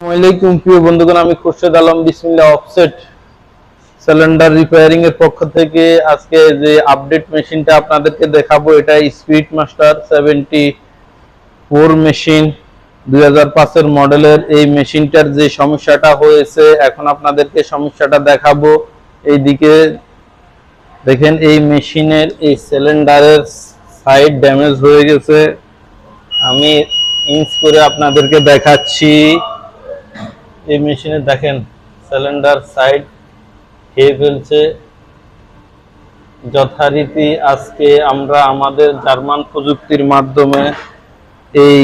আসসালামাইকুম আমি Alam offset cylinder পক্ষ থেকে আজকে যে আপডেট মেশিনটা আপনাদেরকে দেখাবো, এটা speed master seventy four machine দুই মডেলের এই মেশিনটার যে সমস্যাটা হয়েছে, এখন আপনাদেরকে সমস্যাটা দেখাবো। এইদিকে দেখেন, এই মেশিনের এই সিলিন্ডারের সাইড ড্যামেজ হয়ে গেছে। আমি ইঞ্চ করে আপনাদেরকে দেখাচ্ছি। এই মেশিনে দেখেন সিলিন্ডার সাইড খেয়ে ফেলছে। যথারীতি আজকে আমরা আমাদের জার্মান প্রযুক্তির মাধ্যমে এই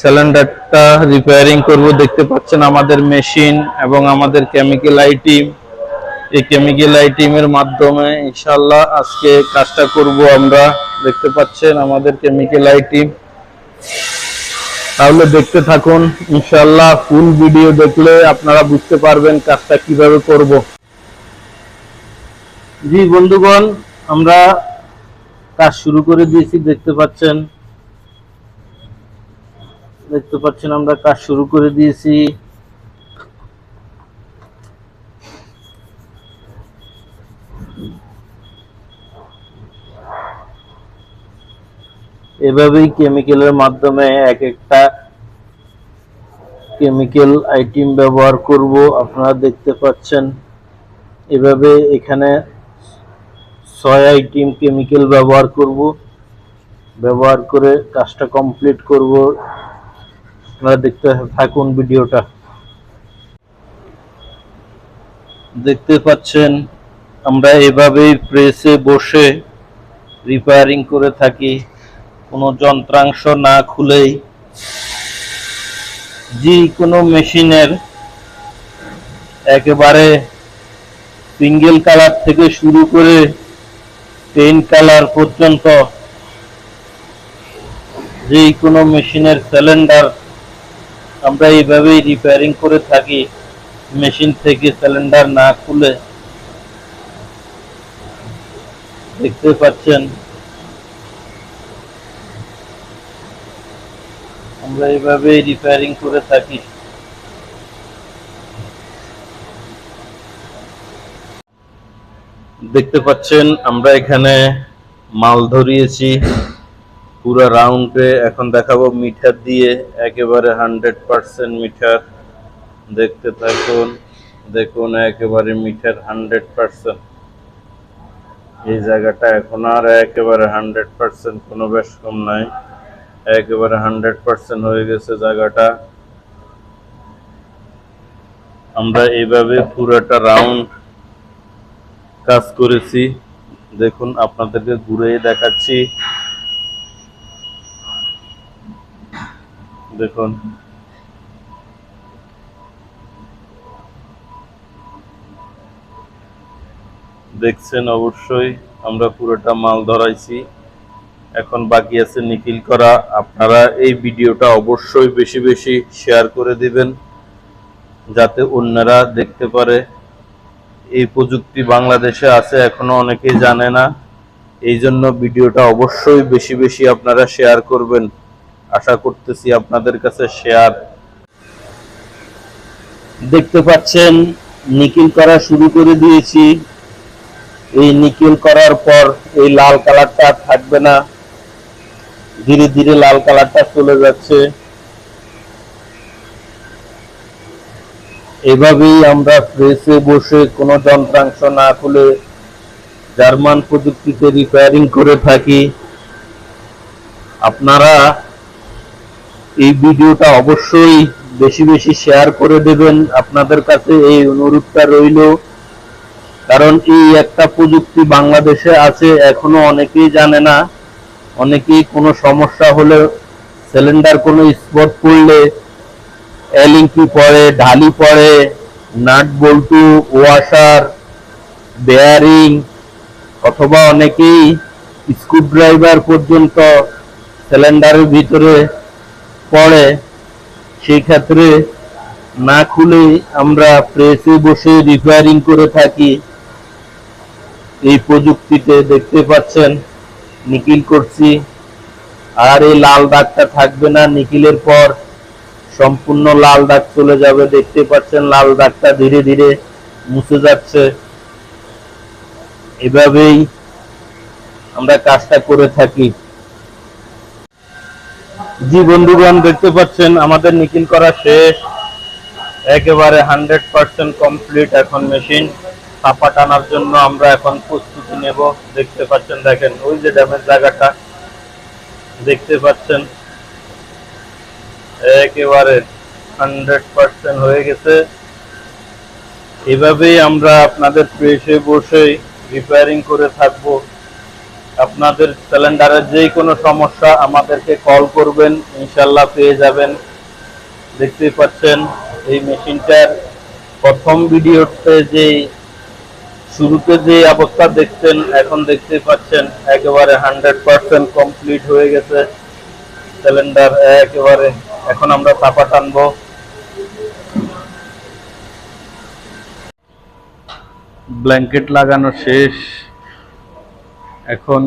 সিলিন্ডারটা রিপেয়ারিং করব। দেখতে পাচ্ছেন আমাদের মেশিন এবং আমাদের কেমিক্যাল আইটিম এই কেমিক্যাল আইটিমের মাধ্যমে ইনশাল্লাহ আজকে কাজটা করব আমরা। দেখতে পাচ্ছেন আমাদের কেমিক্যাল আইটিম তাহলে দেখতে থাকুন ইনশাল্লাহ ফুল ভিডিও দেখলে আপনারা বুঝতে পারবেন কাজটা কীভাবে করব। জি বন্ধুগণ, আমরা কাজ শুরু করে দিয়েছি, দেখতে পাচ্ছেন। দেখতে পাচ্ছেন, আমরা কাজ শুরু করে দিয়েছি। এভাবেই কেমিক্যালের মাধ্যমে এক একটা কেমিক্যাল আইটেম ব্যবহার করব, আপনারা দেখতে পাচ্ছেন। এভাবে এখানে ছয় আইটেম কেমিক্যাল ব্যবহার করব। ব্যবহার করে কাজটা কমপ্লিট করব। আপনারা দেখতে থাকুন ভিডিওটা। দেখতে পাচ্ছেন, আমরা এভাবেই প্রেসে বসে রিপেয়ারিং করে থাকি। কোনো যন্ত্রাংশ না খুলেই। যে কোনো মেশিনের একেবারে সিঙ্গেল কালার থেকে শুরু করে পেন কালার পর্যন্ত যে কোনো মেশিনের সিলিন্ডার আমরা এইভাবেই রিপেয়ারিং করে থাকি, মেশিন থেকে সিলিন্ডার না খুলে। দেখতে পাচ্ছেন আমরা এইভাবে রিপেয়ারিং করে থাকি। দেখতে পাচ্ছেন, আমরা এখানে মাল ধরিয়েছি। পুরো রাউন্ডে এখন দেখাবো মিটার দিয়ে একেবারে হান্ড্রেড পার্সেন্ট মিটার। দেখতে থাকুন, দেখুন একেবারে মিটার হান্ড্রেড পার্সেন্ট এই জায়গাটা এখন আর একেবারে হান্ড্রেড পার্সেন্ট কোনো বেশ কম নাই। একেবারে হান্ড্রেড পার্সেন্ট হয়ে গেছে জায়গাটা। আমরা এইভাবে পুরোটা রাউন্ড কাজ করেছি। দেখুন, আপনাদেরকে ঘুরে দেখাচ্ছি। দেখুন। দেখছেন অবশ্যই, আমরা পুরোটা মাল ধরাইছি। এখন বাকি আছে নিখিল করা। আপনারা এই ভিডিওটা অবশ্যই বেশি বেশি শেয়ার করে দিবেন, যাতে অন্যরা দেখতে পারে। এই প্রযুক্তি বাংলাদেশে আছে, এখনও অনেকেই জানে না। এই জন্য ভিডিওটা অবশ্যই বেশি বেশি আপনারা শেয়ার করবেন। আশা করতেছি আপনাদের কাছে শেয়ার দেখতে পাচ্ছেন, নিখিল করা শুরু করে দিয়েছি। এই নিকেল করার পর এই লাল কালারটা থাকবে না। ধীরে ধীরে লাল কালারটা চলে যাচ্ছে। এভাবেই আমরা প্রেসে বসে কোনো যন্ত্রাংশ না খুলে জার্মান প্রযুক্তিতে রিপেয়ারিং করে থাকি। আপনারা এই ভিডিওটা অবশ্যই বেশি বেশি শেয়ার করে দেবেন। আপনাদের কাছে এই অনুরোধটা রইল। কারণ এই একটা প্রযুক্তি বাংলাদেশে আছে, এখনও অনেকেই জানে না। অনেকেই কোনো সমস্যা হলে সিলিন্ডার কোনো স্পট পড়লে এলিঙ্কি পড়ে ঢালি পড়ে নাট বল্টু ওয়াশার বেয়ারিং অথবা অনেকেই স্ক্রুড্রাইভার পর্যন্ত সিলিন্ডারের ভিতরে পড়ে, সেই ক্ষেত্রে না খুলে আমরা প্রেসে বসে রিপেয়ারিং করে থাকি। এই প্রযুক্তিতে দেখতে পাচ্ছেন নিকিল করছি। আর এই লাল দাগটা থাকবে না নিকিলের পর সম্পূর্ণ লাল দাগ চলে যাবে। দেখতে পাচ্ছেন লাল দাগটা ধীরে ধীরে মুছে যাচ্ছে। এভাবেই আমরা কাজটা করে থাকি। জি বন্ধুগণ, দেখতে পাচ্ছেন আমাদের নিকিল করা শেষ। একেবারে হান্ড্রেড পার্সেন্ট কমপ্লিট এখন মেশিন চাপা টানার জন্য আমরা এখন প্রস্তুতি নেব। দেখতে পাচ্ছেন, দেখেন, ওই যে ড্যামের জায়গাটা দেখতে পাচ্ছেন, একেবারে হান্ড্রেড পার্সেন্ট হয়ে গেছে। এভাবেই আমরা আপনাদের প্রেসে বসে রিপেয়ারিং করে থাকব। আপনাদের সিলিন্ডারের যে কোনো সমস্যা আমাদেরকে কল করবেন ইনশাল্লাহ পেয়ে যাবেন। দেখতেই পাচ্ছেন, এই মেশিনটার প্রথম ভিডিওতে যে শুরুতে যে অবস্থা দেখছেন, এখন দেখতে পাচ্ছেন একেবারে হান্ড্রেড পার্সেন্ট কমপ্লিট হয়ে গেছে। সিলিন্ডার একেবারে এখন আমরা চাপা টানবো। ব্ল্যাঙ্কেট লাগানো শেষ। এখন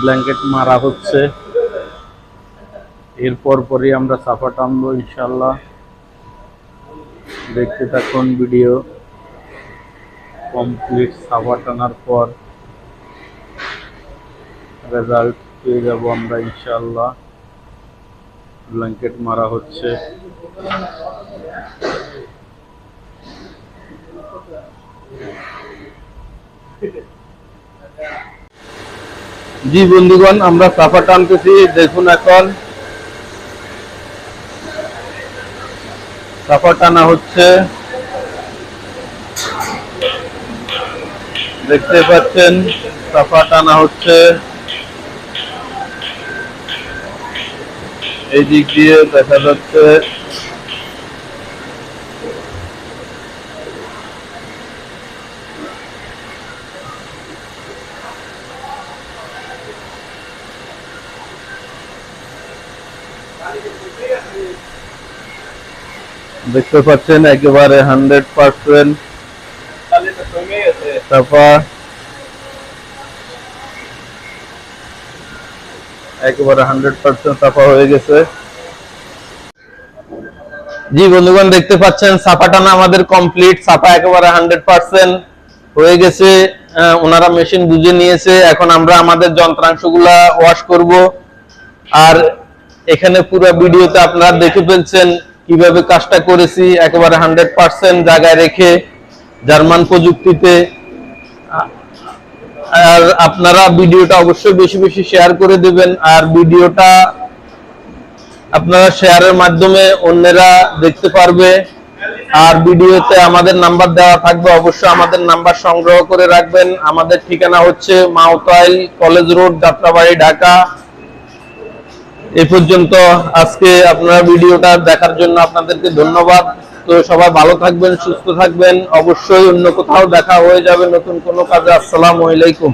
ব্ল্যাঙ্কেট মারা হচ্ছে। এরপর পরই আমরা চাপা টানবো ইনশাল্লাহ দেখতে থাকুন ভিডিও। কমপ্লিট সাফা টানার পর রেজাল্ট পেয়ে যাব আমরা ইনশাল্লাহ ব্ল্যাঙ্কেট মারা হচ্ছে। জি বন্ধুগণ, আমরা সাফা টানতেছি। দেখুন এখন সাফা টানা হচ্ছে। দেখতে পাচ্ছেন সাফা টানা হচ্ছে। এই দিক দিয়ে দেখা যাচ্ছে। দেখতে পাচ্ছেন, একেবারে হান্ড্রেড পার্সেন্ট তারপর একেবারে হান্ড্রেড পার্সেন্ট সাফা হয়ে গেছে। জি, বন্ধুগণ, দেখতে পাচ্ছেন সাফা টানা আমাদের কমপ্লিট সাফা একেবারে হান্ড্রেড পার্সেন্ট হয়ে গেছে। ওনারা মেশিন বুঝে নিয়েছে। এখন আমরা আমাদের যন্ত্রাংশগুলা ওয়াশ করব। আর এখানে পুরো ভিডিওতে আপনারা দেখে ফেলছেন কীভাবে কাজটা করেছি। একেবারে হান্ড্রেড পার্সেন্ট জায়গায় রেখে জার্মান প্রযুক্তিতে আর আপনারা ভিডিওটা অবশ্যই বেশি বেশি শেয়ার করে দেবেন। আর ভিডিওটা আপনারা শেয়ারের মাধ্যমে অন্যেরা দেখতে পারবে। আর ভিডিওতে আমাদের নাম্বার দেওয়া থাকবে, অবশ্যই আমাদের নাম্বার সংগ্রহ করে রাখবেন। আমাদের ঠিকানা হচ্ছে মাউতাইল কলেজ রোড, যাত্রাবাড়ি, ঢাকা। এ পর্যন্ত আজকে আপনারা ভিডিওটা দেখার জন্য আপনাদেরকে ধন্যবাদ। তো সবাই ভালো থাকবেন, সুস্থ থাকবেন। অবশ্যই অন্য কোথাও দেখা হয়ে যাবে নতুন কোনো কাজে। আসসালামু আলাইকুম।